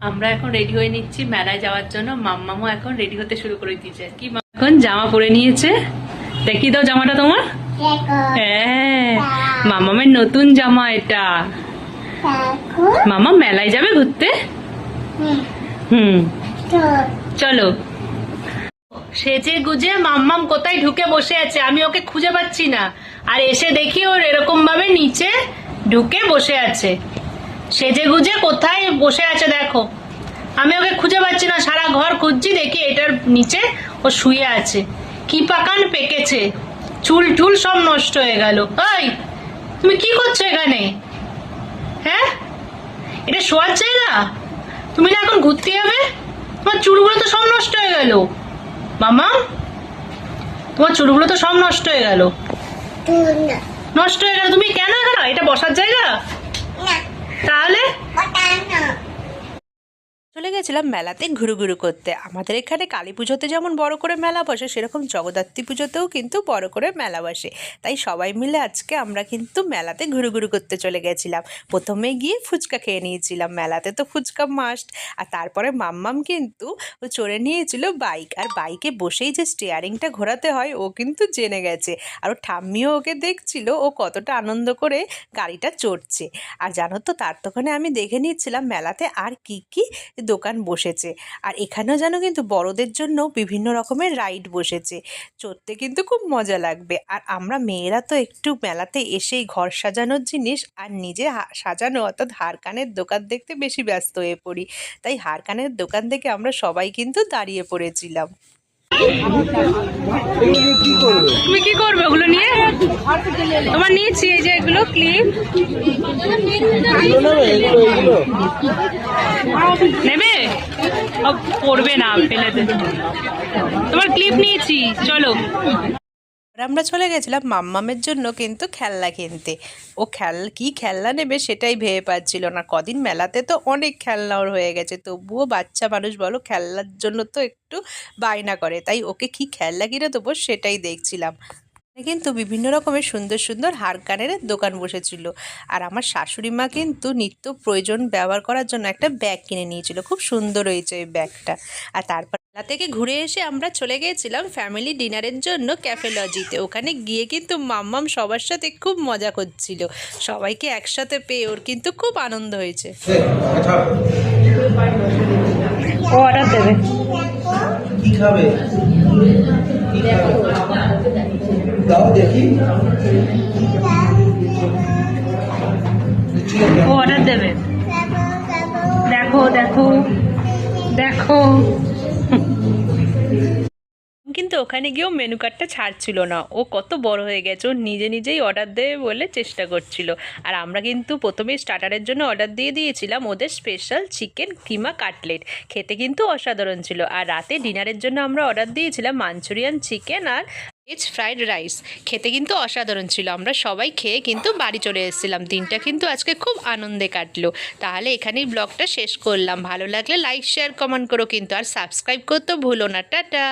আমরা এখন রেডি হয়ে নিচ্ছি মেলায় যাওয়ার জন্য। মাম্মামও এখন রেডি হতে শুরু করে দিয়েছে। কি এখন জামা পরে নিয়েছে। দেখি দাও জামাটা তোমার। হ্যাঁ। মামামের নতুন জামা এটা। মামা মেলায় যাবে ঘুরতে? হুম। চলো। সেজে গুজে মাম্মাম কোথায় ঢুকে বসে আছে? আমি ওকে খুঁজে পাচ্ছি না। আর এসে দেখি ওর এরকম ভাবে নিচে ঢুকে বসে আছে। সেজে গুজে কোথায় বসে আছে দেখো। আমি ওকে খুঁজে পাচ্ছি না সারা ঘর খুঁজছি দেখি এটার নিচে ও শুয়ে আছে। কি পাকান পেকেছে। চুল টুল সব নষ্ট হয়ে গেল। ওই তুমি কি করছ এখানে? হ্যাঁ? এটা শোয়ার জায়গা? তুমি না এখন ঘুরতে যাবে? তোমার চুলগুলো তো সব নষ্ট হয়ে গেল। মামা তোমার চুলগুলো তো সব নষ্ট হয়ে গেল। নষ্ট হয়ে গেল। তুমি কেন এখানে? এটা বসার জায়গা? তাহলে চলে গেছিলাম মেলাতে ঘুরু ঘুরু করতে। আমাদের এখানে কালী পুজোতে যেমন বড় করে মেলা বসে, সেরকম জগদ্ধাত্রী পুজোতেও কিন্তু বড় করে মেলা বসে। তাই সবাই মিলে আজকে আমরা কিন্তু মেলাতে ঘুরু ঘুরু করতে চলে গেছিলাম। প্রথমে গিয়ে ফুচকা খেয়ে নিয়েছিলাম। মেলাতে তো ফুচকা মাস্ট আর তারপরে মাম্মাম কিন্তু ও চড়ে নিয়েছিল বাইক আর বাইকে বসেই যে স্টিয়ারিংটা ঘোরাতে হয়, ও কিন্তু জেনে গেছে। আর ঠাম্মিও ওকে দেখছিল, ও কতটা আনন্দ করে গাড়িটা চড়ছে। আর জানো তো, তার তখনে আমি দেখে নিচ্ছিলাম মেলাতে আর কি কি দোকান বসেছে। আর এখানেও যেন কিন্তু বড়দের জন্য বিভিন্ন রকমের রাইড বসেছে। চড়তে কিন্তু খুব মজা লাগবে। আর আমরা মেয়েরা তো একটু মেলাতে এসেই ঘর সাজানোর জিনিস আর নিজে সাজানো অর্থাৎ হারকানের দোকান দেখতে বেশি ব্যস্ত হয়ে পড়ি। তাই হারকানের দোকান থেকে আমরা সবাই কিন্তু দাঁড়িয়ে পড়েছিলাম। তুমি কি করবে ওগুলো নিয়ে? তোমার নিয়েছি এই যে এগুলো, ক্লিপ। নেবে? পড়বে না, ফেলে তোমার ক্লিপ নিয়েছি, চলো। আর আমরা চলে গেছিলাম মাম্মামের জন্য কিন্তু খেলনা কিনতে। ও খেল, কি খেলনা নেবে সেটাই ভেবে পাচ্ছিল না। কদিন মেলাতে তো অনেক খেলনা ওর হয়ে গেছে, তবুও বাচ্চা মানুষ বলো খেলনার জন্য তো একটু বায়না করে। তাই ওকে কি খেলনা কিনে দেবো সেটাই দেখছিলাম। কিন্তু বিভিন্ন রকমের সুন্দর সুন্দর হার কানের দোকান বসেছিল। আর আমার শাশুড়ি মা কিন্তু নিত্য প্রয়োজন ব্যবহার করার জন্য একটা ব্যাগ কিনে নিয়েছিল। খুব সুন্দর হয়েছে ওই ব্যাগটা। আর তারপর মেলা থেকে ঘুরে এসে আমরা চলে গিয়েছিলাম ফ্যামিলি ডিনারের জন্য ক্যাফে লজিতে ওখানে গিয়ে কিন্তু মাম্মাম সবার সাথে খুব মজা করছিল। সবাইকে একসাথে পেয়ে ওর কিন্তু খুব আনন্দ হয়েছে। অর্ডার দেবে। অর্ডার দেখো দেখো। দেখো। কিন্তু ওখানে গিয়েও মেনু কার্ডটা ছাড়ছিল না। ও কত বড় হয়ে গেছে, ও নিজে নিজেই অর্ডার দেবে বলে চেষ্টা করছিল। আর আমরা কিন্তু প্রথমে স্টার্টারের জন্য অর্ডার দিয়ে দিয়েছিলাম ওদের স্পেশাল চিকেন কিমা কাটলেট খেতে কিন্তু অসাধারণ ছিল। আর রাতে ডিনারের জন্য আমরা অর্ডার দিয়েছিলাম মাঞ্চুরিয়ান চিকেন আর ভেজ ফ্রাইড রাইস খেতে কিন্তু অসাধারণ ছিল। আমরা সবাই খেয়ে কিন্তু বাড়ি চলে এসেছিলাম। দিনটা কিন্তু আজকে খুব আনন্দে কাটলো। তাহলে এখানেই ব্লগটা শেষ করলাম। ভালো লাগলে লাইক শেয়ার কমেন্ট করো কিন্তু। আর সাবস্ক্রাইব করতে ভুলো না। টাটা!